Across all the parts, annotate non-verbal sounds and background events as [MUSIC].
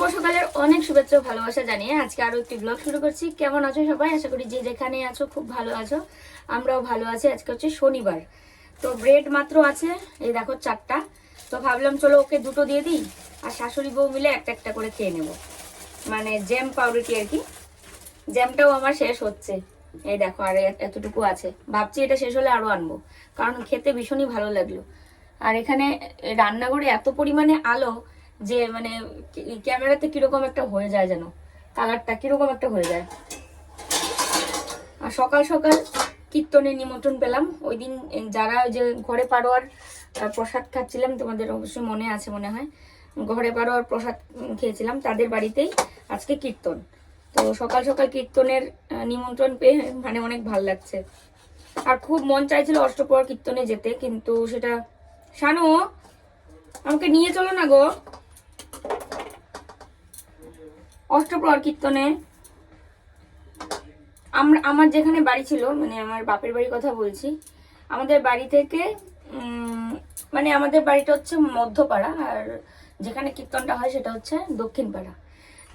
শুভ সকালের অনেক শুভেচ্ছা ভালোবাসা জানিয়ে আজকে আরও একটি ব্লগ শুরু করছি। কেমন আছো সবাই? আশা করি যে যেখানে আছো খুব ভালো আছো। আমরাও ভালো আছি। আজকে হচ্ছে শনিবার। তো ব্রেড মাত্র আছে। এই দেখো চারটা। তো ভাবলাম চলো ওকে দুটো দিয়ে দিই। আর শাশুড়ি বউ মিলে একটা একটা করে খেয়ে নেব। মানে জ্যাম পাউরুটি আর কি। জ্যামটাও আমার শেষ হচ্ছে। এই দেখো আর এতটুকু আছে। ভাবছি এটা শেষ হলে আরও আনব। কারণ খেতে ভীষণই ভালো লাগল। আর এখানে রান্নাঘরে এত পরিমাণে আলো যে মানে ক্যামেরাতে কীরকম একটা হয়ে যায় যেন কালারটা কীরকম একটা হয়ে যায়। আর সকাল সকাল কীর্তনের নিমন্ত্রণ পেলাম। ওই দিন যারা ওই যে ঘরে পাড়োয়ার আহ, প্রসাদ খাচ্ছিলাম তোমাদের অবশ্যই মনে আছে মনে হয় ঘরে পাড়োয়ার প্রসাদ খেয়েছিলাম তাদের বাড়িতেই আজকে কীর্তন। তো সকাল সকাল কীর্তনের নিমন্ত্রণ পেয়ে মানে অনেক ভালো লাগছে। আর খুব মন চাইছিল অষ্টপ্রহর কীর্তনে যেতে কিন্তু সেটা শানু আমাকে নিয়ে চলো না গো। অষ্টপ্রহর কীর্তনে আমরা, আমার যেখানে বাড়ি ছিল মানে আমার বাপের বাড়ির কথা বলছি, আমাদের বাড়ি থেকে মানে আমাদের বাড়িটা হচ্ছে মধ্যপাড়া, আর যেখানে কীর্তনটা হয় সেটা হচ্ছে দক্ষিণ পাড়া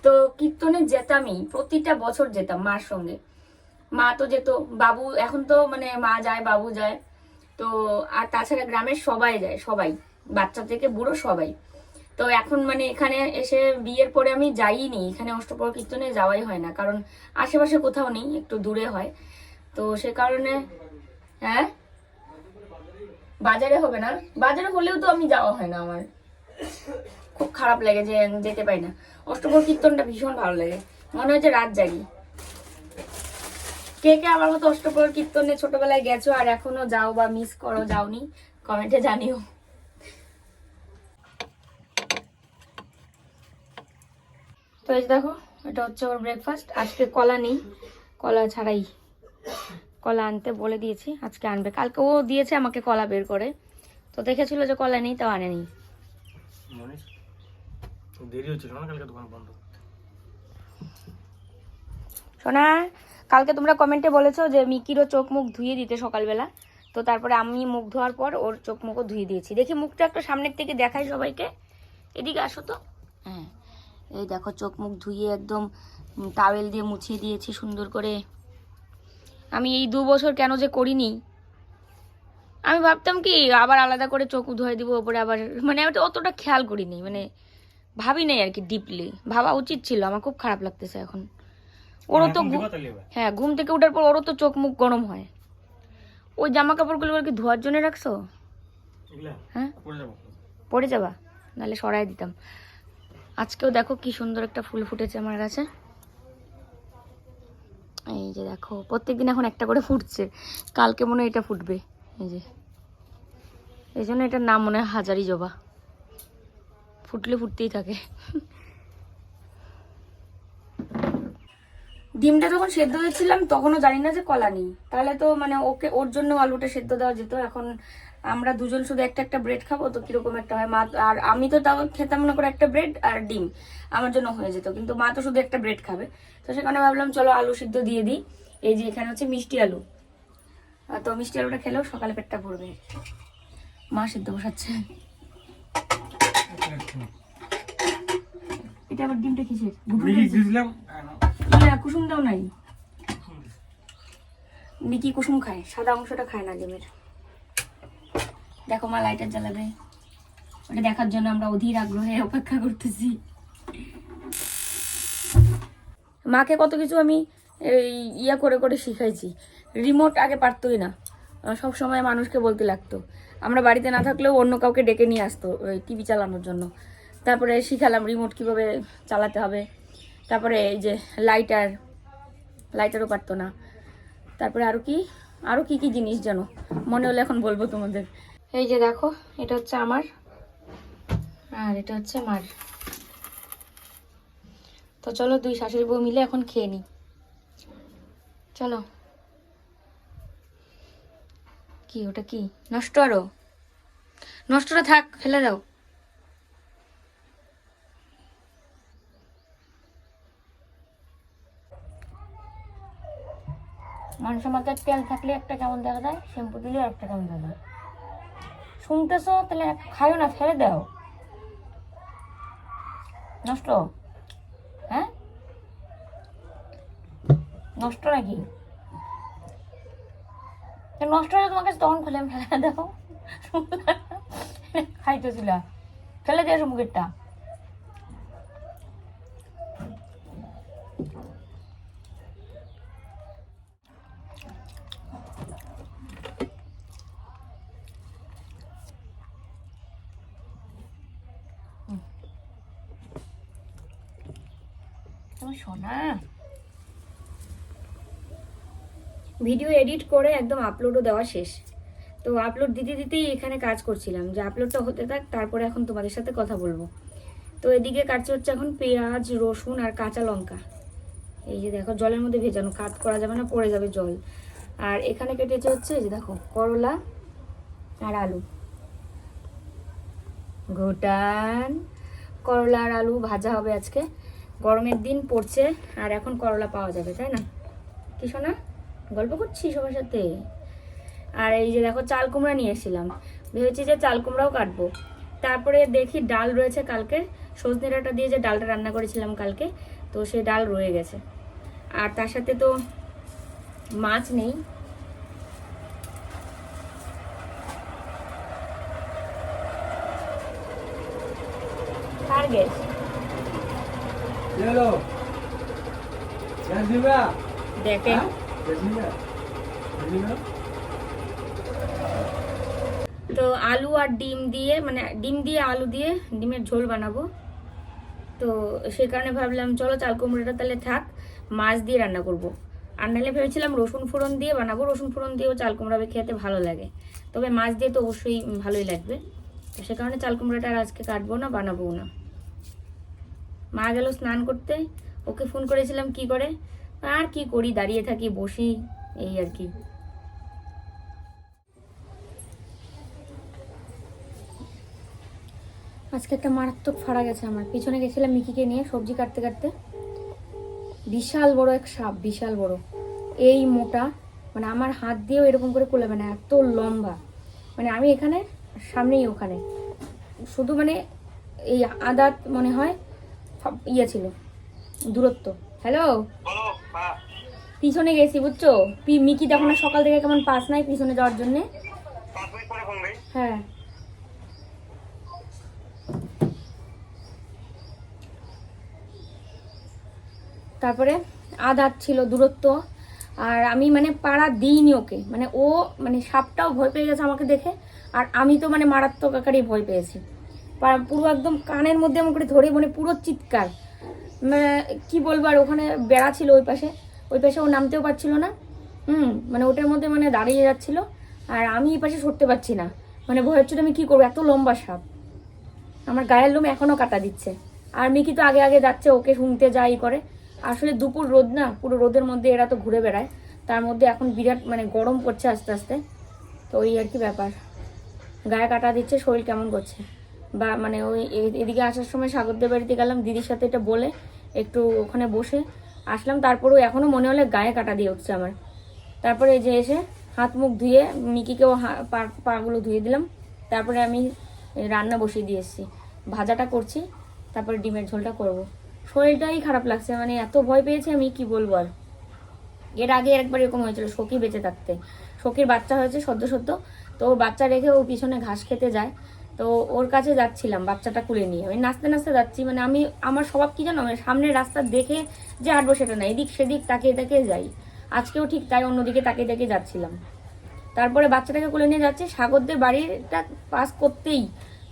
তো কীর্তনে যেতামই, প্রতিটা বছর যেতাম মার সঙ্গে। মা তো যেত, বাবু, এখন তো মানে মা যায়, বাবু যায়। তো, আর তাছাড়া গ্রামের সবাই যায়, সবাই। বাচ্চা থেকে বুড়ো সবাই। তো এখন মানে এখানে এসে বিয়ের পরে আমি যাইনি। এখানে অষ্টপ্রহর কীর্তনে যাওয়াই হয় না, কারণ আশেপাশে কোথাও নেই, একটু দূরে হয়। তো সে কারণে হ্যাঁ? বাজারে হবে না। বাজারে হলেও তো আমি যাওয়া হয় না আমার। খুব খারাপ লাগে যে যেতে পারি না। অষ্টপ্রহর কীর্তনটা ভীষণ ভালো লাগে। মনে হচ্ছে রাত জাগি। কে কে আমার মতো অষ্টপ্রহর কীর্তনে ছোটবেলায় গেছো আর এখনও যাও বা মিস করো, যাওনি? কমেন্টে জানিও। তো এই যে দেখো এটা হচ্ছে ওর ব্রেকফাস্ট আজকে কলা নেই কলা ছাড়াই। কলা আনতে বলে দিয়েছি আজকে আনবে। কালকে ও দিয়েছে আমাকে কলা বের করে। তো দেখেছিল যে কলা নেই তাও আনেনি। দেরি হচ্ছিল না কালকে দোকান বন্ধ সোনা কালকে তোমরা কমেন্টে বলেছ যে মিকিরও চোখ মুখ ধুয়ে দিতে সকালবেলা। তো তারপরে আমি মুখ ধোয়ার পর ওর চোখ মুখও ধুয়ে দিয়েছি। দেখি মুখটা একটা সামনের থেকে দেখাই সবাইকে। এদিকে আসো তো। হ্যাঁ। এই দেখো চোখ মুখ ধুয়ে একদম টাওয়েল দিয়ে মুছিয়ে দিয়েছি সুন্দর করে। আমি এই দু বছর কেন যে করিনি? আমি ভাবতাম কি আবার আলাদা করে চোখ ধুয়ে দিব ওপরে আবার মানে আমি তো অতটা খেয়াল করিনি মানে ভাবি নাই আর কি ডিপলি ভাবা উচিত ছিল আমার খুব খারাপ লাগতেছে এখন। ওরও তো হ্যাঁ ঘুম থেকে ওঠার পর ওরও তো চোখ মুখ গরম হয়। ওই জামা কাপড়গুলো কি ধোয়ার জন্য রাখছো? হ্যাঁ? পড়ে যাবা। নাহলে সরাই দিতাম। আজকেও দেখো কি সুন্দর একটা ফুল ফুটেছে আমার কাছে। এই যে দেখো, প্রত্যেকদিন এখন একটা করে ফুটছে। কালকে মনে এটা ফুটবে। এই যে। এই জন্য এটার নাম মনে হয় হাজারি জবা। ফুটলে ফুটতেই থাকে। ডিমটা যখন সেদ্ধ হয়েছিলাম, তখনও জানি না যে কলা নেই। তাহলে তো মানে ওকে, ওর জন্য আলুটা সেদ্ধ দেওয়া যেত। এখন আমরা দুজন শুধু একটা একটা ব্রেড খাব তো কীরকম একটা হয়? মা আর আমি তো তাও খেতাম মনে করে একটা ব্রেড আর ডিম। আমার জন্য হয়ে যেত কিন্তু মা তো শুধু একটা ব্রেড খাবে। তো সেখানে ভাবলাম চলো আলু সিদ্ধ দিয়ে দিই। এই যে এখানে হচ্ছে মিষ্টি আলু। আর তো মিষ্টি আলুটা খেলেও সকালে পেটটা ভরবে। মা সিদ্ধ বসাচ্ছে। এটা আবার ডিমটা কিসের? দিয়েছিলাম ইয়া কুসুম দাও নাই? মিকি কুসুম খায় সাদা অংশটা খায় না ডিমের। দেখো মা লাইটার জ্বালাবে। ওটা দেখার জন্য আমরা অধীর আগ্রহে অপেক্ষা করতেছি। মাকে কত কিছু আমি ইয়া করে করে শিখাইছি। রিমোট আগে পারতোই না। সব সময় মানুষকে বলতে লাগতো। আমরা বাড়িতে না থাকলেও অন্য কাউকে ডেকে নিয়ে আসতো, ওই টিভি চালানোর জন্য। তারপরে শিখালাম রিমোট কীভাবে চালাতে হবে। তারপরে এই যে লাইটার লাইটারও পারতো না। তারপরে আরও কি আরও কি কি জিনিস জানো? মনে হলে এখন বলব তোমাদের। এই যে দেখো, এটা হচ্ছে আমার আর এটা হচ্ছে মার। তো চলো দুই শাশুড়ি বউ মিলে এখন খেয়ে নিই। চলো। কি, ওটা কি? নষ্ট আরও? নষ্টটা থাক, ফেলে দাও। মাংস মাথার তেল থাকলে একটা কেমন দেখা যায়, শ্যাম্পু দিলে একটা কেমন দেখা যায়। শুনতেছ? তাহলে খাইও না, ফেলে দাও। নষ্ট? হ্যাঁ? নষ্ট নাকি? নষ্ট হলে তোমাকে তখন খুলে ফেলে দাও। খাইতেছিল ফেলে দিয়েছ মুখেরটা। সোনা। ভিডিও এডিট করে একদম আপলোডও দেওয়া শেষ। তো আপলোড দিতে দিতেই এখানে কাজ করছিলাম। যে আপলোডটা হতে থাক, তারপরে এখন তোমাদের সাথে কথা বলব। তো এদিকে কাটছে হচ্ছে এখন পেঁয়াজ, রসুন আর কাঁচা লঙ্কা। এই যে দেখো, জলের মধ্যে ভেজানো। কাট করা যাবে না, পড়ে যাবে জল। আর এখানে কেটেছে হচ্ছে যে দেখো, করলা আর আলু। ঘুটান, করলা আর আলু ভাজা হবে আজকে। গরমের দিন পড়ছে, আর এখন করলা পাওয়া যাবে, তাই না? কি শোনা গল্প করছি সবার সাথে? আর এই যে দেখো, চাল কুমড়া নিয়ে এসেছিলাম। ভেবেছি যে চাল কুমড়াও কাটবো। তারপরে দেখি ডাল রয়েছে কালকে সজনে ডাঁটা দিয়ে যে ডালটা রান্না করেছিলাম কালকে, তো সেই ডাল রয়ে গেছে। আর তার সাথে তো মাছ নেই। কার গ্যাস হ্যালো গ্যাস দিবা দেখেন দিবা তো আলু আর ডিম দিয়ে মানে ডিম দিয়ে আলু দিয়ে ডিমের ঝোল বানাবো। তো সে কারণে ভাবলাম চলো চাল কুমড়োটা তাহলে থাক মাছ দিয়ে রান্না করব। আর নাহলে ভেবেছিলাম রসুন ফোড়ন দিয়ে বানাবো রসুন ফোড়ন দিয়েও চাল কুমড়া খেতে ভালো লাগে। তবে মাছ দিয়ে তো অবশ্যই ভালোই লাগবে। সে কারণে চাল কুমড়োটা আর আজকে কাটবো না বানাবো না। মা গেল স্নান করতে। ওকে ফোন করেছিলাম, কি করে? আর কি করি, দাঁড়িয়ে থাকি, বসি। এই আর কি। আজকে একটা মারাত্মক ফাড়া গেছে আমার। পিছনে গেছিলাম মিকিকে নিয়ে সবজি কাটতে কাটতে। বিশাল বড় এক সাপ, বিশাল বড়। এই মোটা মানে আমার হাত দিয়েও এরকম করে কোলাবে না এত লম্বা। মানে আমি এখানে, সামনেই ওখানে। শুধু মানে এই আদাত মনে হয় ইয়ে ছিল, দূরত্ব। হ্যালো পিছনে গেছি, বুঝছ? মিকি দেখো না সকাল থেকে কেমন পাস নাই পিছনে যাওয়ার জন্যে? হ্যাঁ। তারপরে আদাত ছিল দূরত্ব, আর আমি মানে পাড়া দিইনি ওকে। মানে ও মানে সাপটাও ভয় পেয়ে গেছে আমাকে দেখে, আর আমি তো মানে মারাত্মক আকারেই ভয় পেয়েছি। পুরো একদম কানের মধ্যে এমন করে ধরে মানে পুরো চিৎকার। মানে কি বলব আর ওখানে বেড়া ছিল ওই পাশে। ওই পাশে ও নামতেও পারছিল না। হুম মানে ওটার মধ্যে মানে দাঁড়িয়ে যাচ্ছিল। আর আমি এই পাশে সরতে পারছি না। মানে ভয় হচ্ছে আমি কি করব, এত লম্বা সাপ। আমার গায়ের লোম এখনও কাটা দিচ্ছে। আর মিকি তো আগে আগে যাচ্ছে ওকে শুনতে যাই করে। আসলে দুপুর রোদ না, পুরো রোদের মধ্যে এরা তো ঘুরে বেড়ায়। তার মধ্যে এখন বিরাট মানে গরম পড়ছে আস্তে আস্তে। তো ওই আর কি ব্যাপার। গায়ে কাটা দিচ্ছে, শরীর কেমন করছে? বা মানে ওই এদিকে আসার সময় সাগরদের বাড়িতে গেলাম, দিদির সাথে এটা বলে একটু ওখানে বসে আসলাম। তারপরেও এখনও মনে হলে গায়ে কাটা দিয়ে উঠছে আমার। তারপরে এই যে এসে হাত মুখ ধুয়ে মিকিকেও পাগুলো ধুয়ে দিলাম। তারপরে আমি রান্না বসিয়ে দিয়ে এসেছি। ভাজাটা করছি, তারপরে ডিমের ঝোলটা করব। শরীরটাই খারাপ লাগছে মানে এত ভয় পেয়েছি আমি, কি বলব আর। এর আগে একবার এরকম হয়েছিল, সখী বেঁচে থাকতে। সখীর বাচ্চা হয়েছে সদ্য সদ্য, তো বাচ্চা রেখে ও পিছনে ঘাস খেতে যায়। তো ওর কাছে যাচ্ছিলাম, বাচ্চাটা কুলে নিয়ে। আমি নাচতে নাচতে যাচ্ছি মানে আমি, আমার স্বভাব কি জানো? মানে সামনের রাস্তা দেখে যে হাঁটবো সেটা না, এদিক সেদিক তাকিয়ে তাকিয়ে যাই। আজকেও ঠিক তাই, অন্যদিকে তাকিয়ে তাকিয়ে যাচ্ছিলাম। তারপরে বাচ্চাটাকে কোলে নিয়ে যাচ্ছে, সাগরদের বাড়িটা পাস করতেই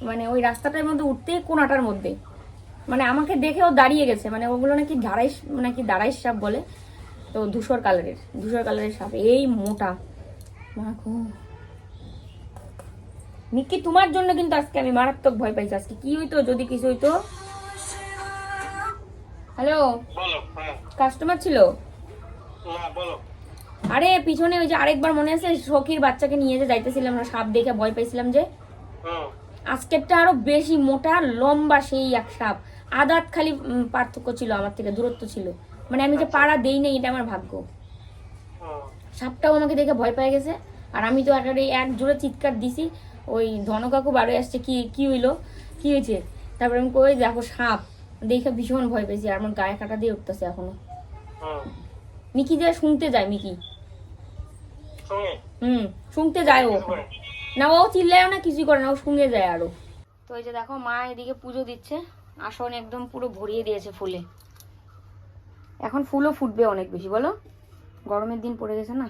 মানে ওই রাস্তাটার মধ্যে উঠতেই কোনাটার মধ্যে। মানে আমাকে দেখে ও দাঁড়িয়ে গেছে মানে ওগুলো নাকি দাঁড়াই নাকি দাঁড়াই সাপ বলে, তো ধূসর কালারের ধূসর কালারের সাপ, এই মোটা। মা মিক্কি তোমার জন্য কিন্তু আজকে আমি মারাত্মক ভয় পাইছি। আজকে কি হইতো যদি কিছু হইতো? হ্যালো বলো হ্যাঁ। কাস্টমার ছিল? না বলো। আরে পিছনে ওই যে আরেকবার মনে আছে সখীর বাচ্চাকে নিয়ে যে যাইতেছিলাম আমরা সাপ দেখে ভয় পাইছিলাম যে? আজকেরটা আরও বেশি মোটা লম্বা সেই এক সাপ। আদাত খালি পার্থক্য ছিল আমার থেকে দূরত্ব ছিল। মানে আমি যে পাড়া দেই নাই এটা আমার ভাগ্য। সাপটাও আমাকে দেখে ভয় পেয়ে গেছে আর আমি তো একেবারে এক জোরে চিৎকার দিছি ওই ধনকাকু বারোয় আসছে কি কি হইল? কি হয়েছে? তারপরে আমি কই দেখো সাপ। দেখে ভীষণ ভয় পেয়েছি আর আমার গায়ে কাটা দিয়ে উঠতেছে এখনও। মিকি যায় শুনতে যায় মিকি। হুম শুনতে যায় ও। না ও চিল্লায়ও না কিছুই করে না ও শুনে যায় আরও। তো এই যে দেখো মা এদিকে পুজো দিচ্ছে। আসন একদম পুরো ভরিয়ে দিয়েছে ফুলে। এখন ফুলও ফুটবে অনেক বেশি বলো? গরমের দিন পড়ে গেছে না?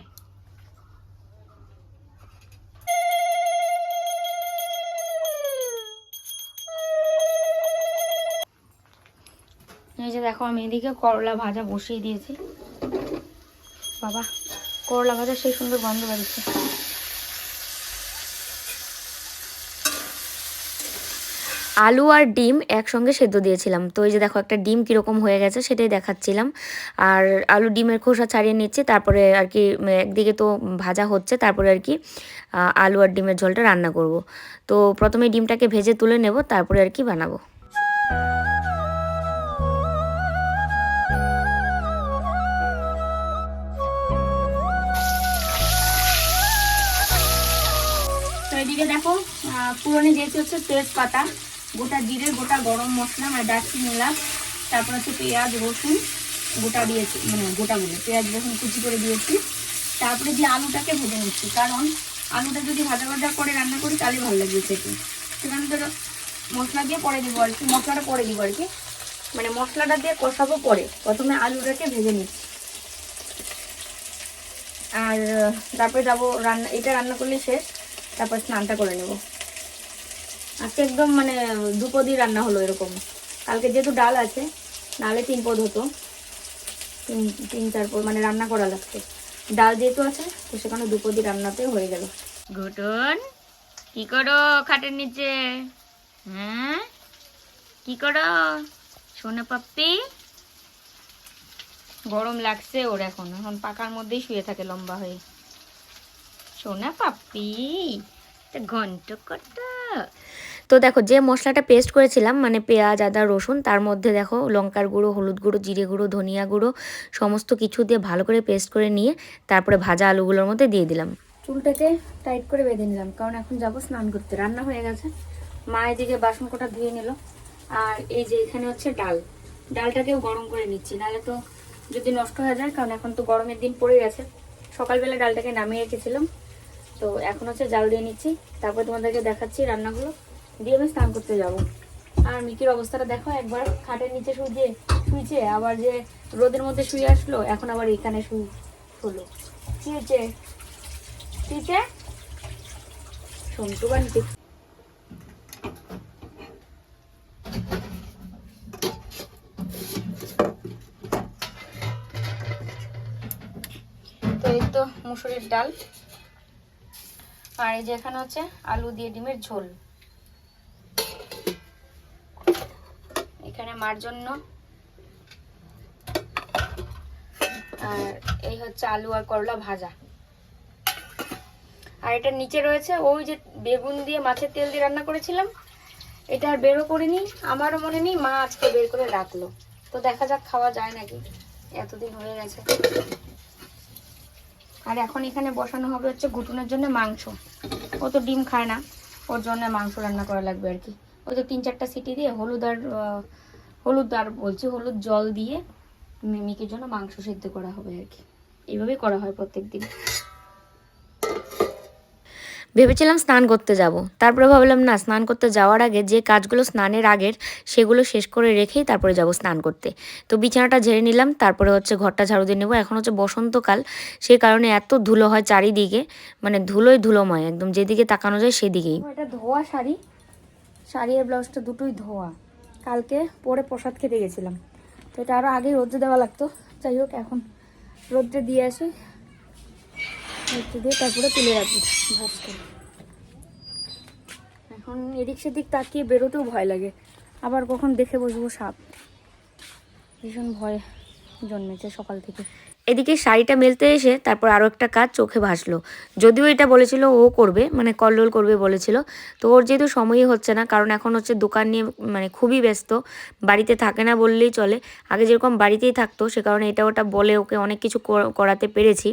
দেখো, আমি এদিকে করলা ভাজা বসিয়ে দিয়েছি। বাবা, করলা ভাজা সেই সুন্দর গন্ধ বাড়িছে আলু আর ডিম একসঙ্গে সেদ্ধ দিয়েছিলাম। তো এই যে দেখো, একটা ডিম কীরকম হয়ে গেছে সেটাই দেখাচ্ছিলাম। আর আলু ডিমের খোসা ছাড়িয়ে নিচ্ছি, তারপরে আর কি একদিকে তো ভাজা হচ্ছে, তারপরে আর কি আলু আর ডিমের ঝোলটা রান্না করব। তো প্রথমে ডিমটাকে ভেজে তুলে নেব, তারপরে আর কি বানাবো। পুরনে দিয়েছি হচ্ছে তেজপাতা, গোটা জিরে, গোটা গরম মশলা মানে দারচিনি, এলাচ, তারপর হচ্ছে পেঁয়াজ, রসুন, গোটা দিয়েছি মানে গোটাগুলো, পেঁয়াজ, রসুন কুচি করে দিয়েছি। তারপরে যে আলুটাকে ভেজে নিচ্ছি, কারণ আলুটা যদি ভাজা ভাজা করে রান্না করি তাহলে ভালো লাগবে খেতে। সেখানে ধরো মশলা দিয়ে পরে দিব আর কি, মশলাটা পরে দিব আর কি। মানে মশলাটা দিয়ে কষাবো পরে, প্রথমে আলুটাকে ভেজে নিচ্ছি। আর, তারপরে যাব রান্না, এটা রান্না করলে শেষ, তারপর স্নানটা করে নেব। আজকে একদম মানে দুপদই রান্না হলো এরকম। কালকে যেহেতু ডাল আছে নালে তিন পদ হতো। তিন তিন, চার পদ মানে রান্না করা লাগছে। ডাল যেহেতু আছে, তো সেখানে দুপদি রান্নাতে হয়ে গেল। ঘটন, কি করো খাটের নিচে? হ্যাঁ? কি করো? সোনা পাপ্পি। গরম লাগছে ওর এখন। এখন পাকার মধ্যেই শুয়ে থাকে লম্বা হয়ে। সোনা পাপ্পি ঘন্ট কত তো দেখো, যে মশলাটা পেস্ট করেছিলাম মানে পেঁয়াজ, আদা, রসুন, তার মধ্যে দেখো লঙ্কার গুঁড়ো, হলুদ গুঁড়ো, জিরে গুঁড়ো, ধনিয়া গুঁড়ো, সমস্ত কিছু দিয়ে ভালো করে পেস্ট করে নিয়ে তারপরে ভাজা আলুগুলোর মধ্যে দিয়ে দিলাম। চুলটাকে টাইট করে বেঁধে নিলাম, কারণ এখন যাব স্নান করতে। রান্না হয়ে গেছে। মা এদিকে বাসন কোটা ধুয়ে নিল। আর এই যে এখানে হচ্ছে ডাল। ডালটাকেও গরম করে নিচ্ছি, নাহলে তো যদি নষ্ট হয়ে যায়, কারণ এখন তো গরমের দিন পড়ে গেছে। সকালবেলা ডালটাকে নামিয়ে রেখেছিলাম। তো এখন হচ্ছে জাল দিয়ে নিচ্ছি। তারপর তোমাদেরকে দেখাচ্ছি রান্নাগুলো। দিয়ে আমি স্নান করতে যাব। আর মিকির অবস্থাটা দেখো, একবার খাটের নিচে শুয়ে শুয়েছে আবার যে রোদের মধ্যে শুয়ে আসলো, এখন আবার এখানে শুয়ে হলো। কি হয়েছে? কি বান্টি তো মুসুরির ডাল। আর এই যে এখানে হচ্ছে আলু দিয়ে ডিমের ঝোল। এখানে মার জন্য। আর এই হচ্ছে আলু আর করলা ভাজা। আর এটা নিচে রয়েছে, ওই যে বেগুন দিয়ে মাছের তেল দিয়ে রান্না করেছিলাম, এটা আর বেরো করিনি। আমারও মনে নেই, মা আজকে বের করে রাখল। তো দেখা যাক, খাওয়া যায় নাকি? এতদিন হয়ে গেছে। আর এখন এখানে বসানো হবে হচ্ছে ঘুটুনের জন্য মাংস। ও তো ডিম খায় না, ওর জন্য মাংস রান্না করা লাগবে আর কি। ওই তো তিন চারটা সিটি দিয়ে হলুদ আর হলুদ আর বলছি হলুদ জল দিয়ে মিমিকের জন্য মাংস সেদ্ধ করা হবে আর কি। এইভাবেই করা হয় প্রত্যেক দিন ভেবেছিলাম স্নান করতে যাব। তারপরে ভাবলাম না স্নান করতে যাওয়ার আগে যে কাজগুলো স্নানের আগের সেগুলো শেষ করে রেখেই তারপরে যাব স্নান করতে। তো বিছানাটা ঝেড়ে নিলাম তারপরে হচ্ছে ঘরটা ঝাড়ু দিয়ে নেব। এখন হচ্ছে বসন্তকাল সেই কারণে এত ধুলো হয় চারিদিকে মানে ধুলোই ধুলোময় একদম যেদিকে তাকানো যায় সেদিকেই। এটা ধোয়া শাড়ি? শাড়ি আর ব্লাউজটা দুটোই ধোয়া। কালকে পরে প্রসাদ খেতে গেছিলাম। তো এটা আরও আগেই রোদ্রে দেওয়া লাগতো। যাই হোক, এখন রোদ্রে দিয়ে আসি। রোদ্রে দিয়ে তারপরে তুলে রাখি ভাসতে এখন এদিক সেদিক তাকিয়ে বেরোতেও ভয় লাগে। আবার কখন দেখে বসবো সাপ। ভীষণ ভয় জন্মেছে সকাল থেকে। এদিকে শাড়িটা মেলতে এসে তারপর আরও একটা কাজ চোখে ভাসলো। যদিও এটা বলেছিল ও করবে মানে কল্লোল করবে বলেছিল। তো ওর যেহেতু সময়ই হচ্ছে না, কারণ এখন হচ্ছে দোকান নিয়ে মানে খুবই ব্যস্ত, বাড়িতে থাকে না বললেই চলে। আগে যেরকম বাড়িতেই থাকতো, সে কারণে এটা ওটা বলে ওকে অনেক কিছু করাতে পেরেছি।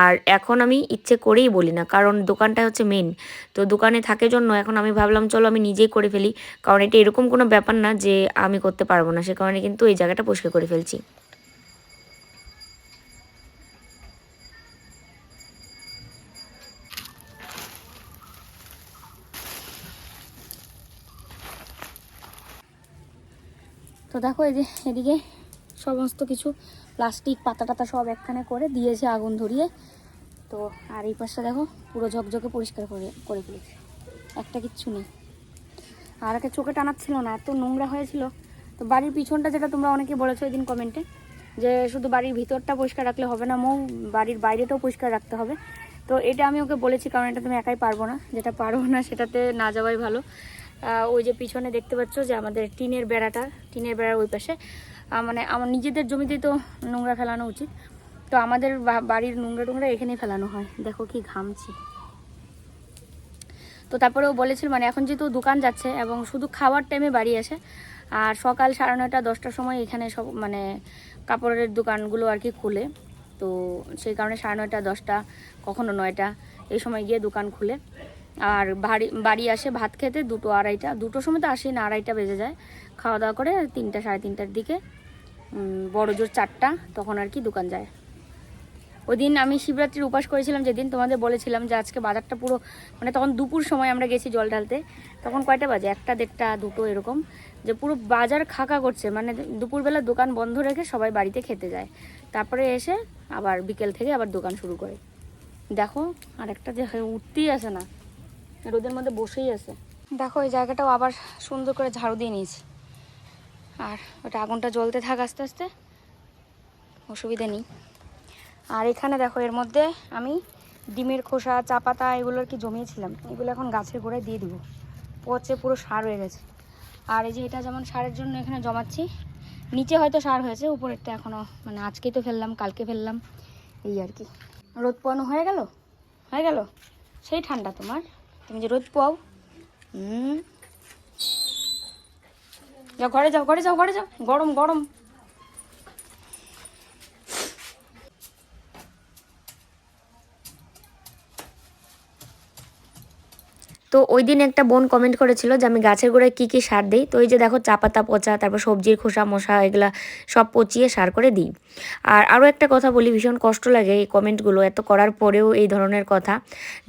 আর এখন আমি ইচ্ছে করেই বলি না, কারণ দোকানটা হচ্ছে মেন তো দোকানে থাকে জন্য এখন আমি ভাবলাম, চলো আমি নিজেই করে ফেলি। কারণ এটা এরকম কোনো ব্যাপার না যে আমি করতে পারব না, সে কারণে কিন্তু এই জায়গাটা পরিষ্কার করে ফেলছি। দেখো এই যে এদিকে সমস্ত কিছু, প্লাস্টিক, পাতা টাতা সব একখানে করে দিয়েছে আগুন ধরিয়ে। তো আর এই পাশটা দেখো, পুরো ঝকঝকে পরিষ্কার করে করে ফেলেছে। একটা কিচ্ছু নেই। আর একটা চোখে টানাচ্ছিল না, এত নোংরা হয়েছিল। তো বাড়ির পিছনটা যেটা তোমরা অনেকে বলেছ ওই দিন কমেন্টে, যে শুধু বাড়ির ভিতরটা পরিষ্কার রাখলে হবে না, মৌ বাড়ির বাইরেটাও পরিষ্কার রাখতে হবে। তো এটা আমি ওকে বলেছি, কারণ এটা তুমি একাই পারব না, যেটা পারব না সেটাতে না যাওয়াই ভালো। ওই যে পিছনে দেখতে পাচ্ছ যে আমাদের টিনের বেড়াটা, টিনের বেড়ার ওই পাশে। মানে আমার নিজেদের জমিতেই তো নোংরা ফেলানো উচিত। তো আমাদের বাড়ির নোংরা টোংরা এখানেই ফেলানো হয়। দেখো কি ঘামছি। তো তারপরে ও বলেছিল মানে এখন যেহেতু দোকান যাচ্ছে এবং শুধু খাওয়ার টাইমে বাড়ি আসে, আর সকাল সাড়ে নয়টা, দশটার সময় এখানে সব মানে কাপড়ের দোকানগুলো আর কি খুলে। তো সেই কারণে সাড়ে নয়টা, দশটা, কখনো নয়টা, এই সময় গিয়ে দোকান খুলে। আর বাড়ি বাড়ি আসে ভাত খেতে দুটো আড়াইটা, দুটোর সময় তো আসি না, আড়াইটা বেজে যায়। খাওয়া দাওয়া করে তিনটা, সাড়ে তিনটার দিকে বড় জোর চারটা, তখন আর কি দোকান যায়। ওই দিন আমি শিবরাত্রির উপাস করেছিলাম, যেদিন তোমাদের বলেছিলাম যে আজকে বাজারটা পুরো মানে তখন দুপুর সময় আমরা গেছি জল ঢালতে, তখন কয়টা বাজে? একটা, দেড়টা, দুটো এরকম, যে পুরো বাজার খাকা করছে মানে দুপুরবেলা দোকান বন্ধ রেখে সবাই বাড়িতে খেতে যায়। তারপরে এসে আবার বিকেল থেকে আবার দোকান শুরু করে। দেখো আর একটা যে উঠতেই আসে না। রোদের মধ্যে বসেই আছে। দেখো, এই জায়গাটাও আবার সুন্দর করে ঝাড়ু দিয়ে নিয়েছি। আর ওটা আগুনটা জ্বলতে থাক আস্তে আস্তে, অসুবিধে নেই। আর এখানে দেখো, এর মধ্যে আমি ডিমের খোসা, চা পাতা এগুলো আর কি জমিয়েছিলাম। এগুলো এখন গাছের গোড়ায় দিয়ে দিব। পচে পুরো সার হয়ে গেছে। আর এই যে এটা যেমন সারের জন্য এখানে জমাচ্ছি, নিচে হয়তো সার হয়েছে, উপরেরটা এখনও মানে আজকেই তো ফেললাম, কালকে ফেললাম, এই আর কি। রোদ পোয়ানো হয়ে গেল? হয়ে গেল? সেই ঠান্ডা তোমার? তুমি যে রোদ পাও হুম। যাও ঘরে যাও ঘরে যাও ঘরে যাও। গরম গরম। তো ওই দিন একটা বোন কমেন্ট করেছিল যে আমি গাছের গোড়ায় কী কী সার দিই? তো এই যে দেখো চা পাতা পচা, তারপর সবজির খোসা, মশা, এগুলা সব পচিয়ে সার করে দিই। আর আরও একটা কথা বলি, ভীষণ কষ্ট লাগে এই কমেন্টগুলো এত করার পরেও এই ধরনের কথা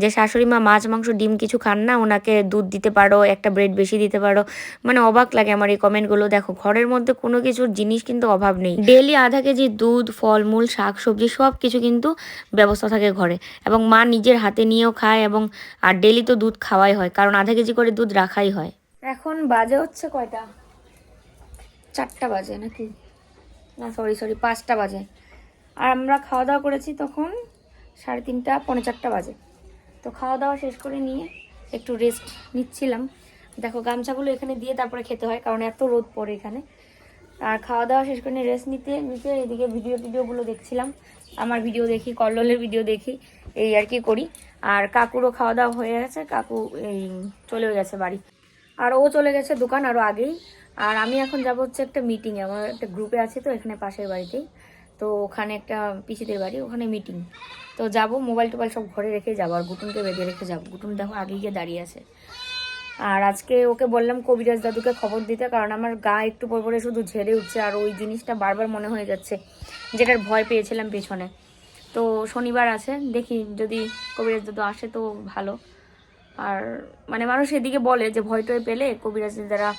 যে শাশুড়ি মা মাছ, মাংস, ডিম কিছু খান না, ওনাকে দুধ দিতে পারো, একটা ব্রেড বেশি দিতে পারো। মানে অবাক লাগে আমার এই কমেন্টগুলো দেখো, ঘরের মধ্যে কোনো কিছুর জিনিস কিন্তু অভাব নেই। ডেলি আধা কেজি দুধ, ফলমূল শাক সবজি সব কিছু কিন্তু ব্যবস্থা থাকে ঘরে। এবং মা নিজের হাতে নিয়েও খায় এবং আর ডেলি তো দুধ খাওয়াই হয়, কারণ আধা কেজি করে দুধ রাখাই হয়। এখন বাজে হচ্ছে কয়টা? চারটা বাজে নাকি? না সরি সরি পাঁচটা বাজে। আর আমরা খাওয়া দাওয়া করেছি তখন সাড়ে তিনটা, পৌনে চারটা বাজে। তো খাওয়া দাওয়া শেষ করে নিয়ে একটু রেস্ট নিচ্ছিলাম। দেখো, গামছাগুলো এখানে দিয়ে তারপরে খেতে হয়, কারণ এত রোদ পড়ে এখানে। আর খাওয়া দাওয়া শেষ করে নিয়ে রেস্ট নিতে নিতে এদিকে ভিডিও টিডিওগুলো দেখছিলাম। আমার ভিডিও দেখি, কল্লোলের ভিডিও দেখি। এই আর কি করি। আর কাকুরও খাওয়া দাওয়া হয়ে গেছে, কাকু এই চলে গেছে বাড়ি। আর ও চলে গেছে দোকান আরও আগেই। আর আমি এখন যাব হচ্ছে একটা মিটিংয়ে আমার একটা গ্রুপে আছে তো এখানে পাশের বাড়িতেই তো ওখানে একটা পিসিদের বাড়ি, ওখানে মিটিং তো যাব মোবাইল টোবাইল সব ঘরে রেখে যাব, আর গুটুনকে বেঁধে রেখে যাব। গুটুন দেখো আগে গিয়ে দাঁড়িয়ে আছে। আর আজকে ওকে বললাম কবিরাজ দাদুকে খবর দিতে, কারণ আমার গা একটু পর পরে শুধু ঝেড়ে উঠছে। আর ওই জিনিসটা বারবার মনে হয়ে যাচ্ছে, যেটার ভয় পেয়েছিলাম পেছনে। তো শনিবার আছে, দেখি যদি কবিরাজ দাদু আসে তো ভালো। আর মানে মানুষ এদিকে বলে যে ভয় টয় পেলে কবিরাজের দ্বারা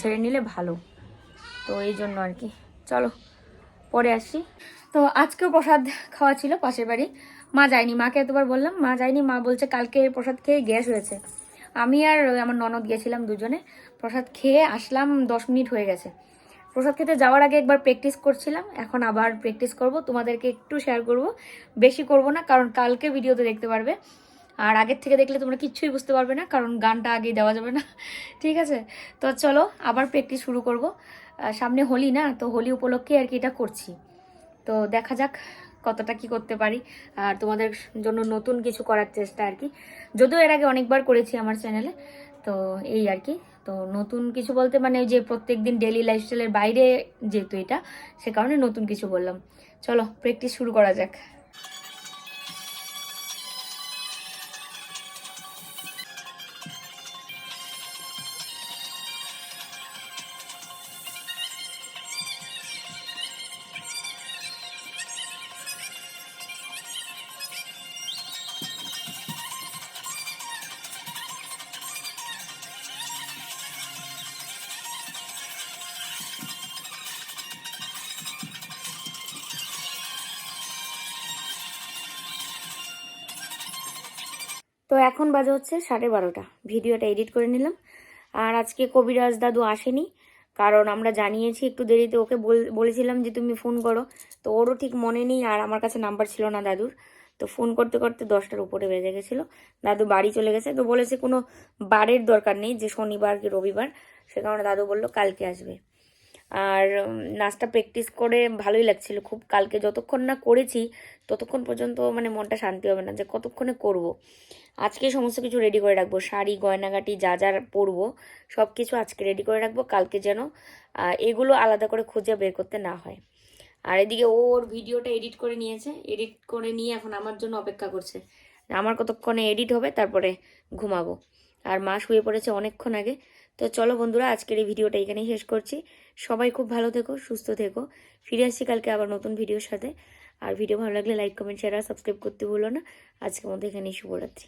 ঝেড়ে নিলে ভালো। তো এই জন্য আর কি। চলো, পরে আসি। তো আজকেও প্রসাদ খাওয়া ছিল পাশের বাড়ি। মা যায়নি, মাকে এতবার বললাম, মা যায়নি, মা বলছে কালকে প্রসাদ খেয়ে গ্যাস হয়েছে। আমি আর আমার ননদ গেছিলাম দুজনে, প্রসাদ খেয়ে আসলাম দশ মিনিট হয়ে গেছে। প্রসাদ খেতে যাওয়ার আগে একবার প্র্যাকটিস করছিলাম, এখন আবার প্র্যাকটিস করব, তোমাদেরকে একটু শেয়ার করব। বেশি করব না, কারণ কালকে ভিডিওতে দেখতে পারবে। আর আগের থেকে দেখলে তোমরা কিচ্ছুই বুঝতে পারবে না, কারণ গানটা আগেই দেওয়া যাবে না। [LAUGHS] ঠিক আছে? তো চলো, আবার প্র্যাকটিস শুরু করব। সামনে হোলি না, তো হোলি উপলক্ষে আর কি এটা করছি। তো দেখা যাক কতটা কি করতে পারি, আর তোমাদের জন্য নতুন কিছু করার চেষ্টা আর কি। যদিও এর আগে অনেকবার করেছি আমার চ্যানেলে তো এই আর কি। তো নতুন কিছু বলতে মানে যে প্রত্যেক দিন ডেলি লাইফস্টাইলের বাইরে যেহেতু এটা, সে কারণে নতুন কিছু বললাম। চলো প্র্যাকটিস শুরু করা যাক। তো এখন বাজে হচ্ছে সাড়ে বারোটা। ভিডিওটা এডিট করে নিলাম। আর আজকে কবিরাজ দাদু আসেনি, কারণ আমরা জানিয়েছি একটু দেরিতে ওকে বল- বলেছিলাম যে তুমি ফোন করো। তো ওরও ঠিক মনে নেই আর আমার কাছে নাম্বার ছিল না দাদুর। তো ফোন করতে করতে দশটার উপরে বেজে গেছিল। দাদু বাড়ি চলে গেছে, তো বলেছে কোনো বারের দরকার নেই যে শনিবার কি রবিবার। সে কারণে দাদু বলল কালকে আসবে। আর নাচটা প্র্যাকটিস করে ভালোই লাগছিল। খুব কালকে যতক্ষণ না করেছি, ততক্ষণ পর্যন্ত মানে মনটা শান্তি হবে না যে কতক্ষণে করব। আজকে সমস্ত কিছু রেডি করে রাখব। শাড়ি, গয়নাগাটি, যা যা পরবো সব কিছু আজকে রেডি করে রাখব। কালকে যেন এগুলো আলাদা করে খুঁজে বের করতে না হয়। আর এদিকে ও ওর ভিডিওটা এডিট করে নিয়েছে। এডিট করে নিয়ে এখন আমার জন্য অপেক্ষা করছে। আমার কতক্ষণে এডিট হবে, তারপরে ঘুমাবো। আর মা শুয়ে পড়েছে অনেকক্ষণ আগে। তো চলো বন্ধুরা, আজকের এই ভিডিওটা এখানেই শেষ করছি। সবাই খুব ভালো থেকো, সুস্থ থেকো। ফিরে আসছি কালকে আবার নতুন ভিডিওর সাথে। আর ভিডিও ভালো লাগলে লাইক কমেন্ট শেয়ার আর সাবস্ক্রাইব করতে ভুলো না। আজকের মধ্যে এখানেই শুভরাত্রি।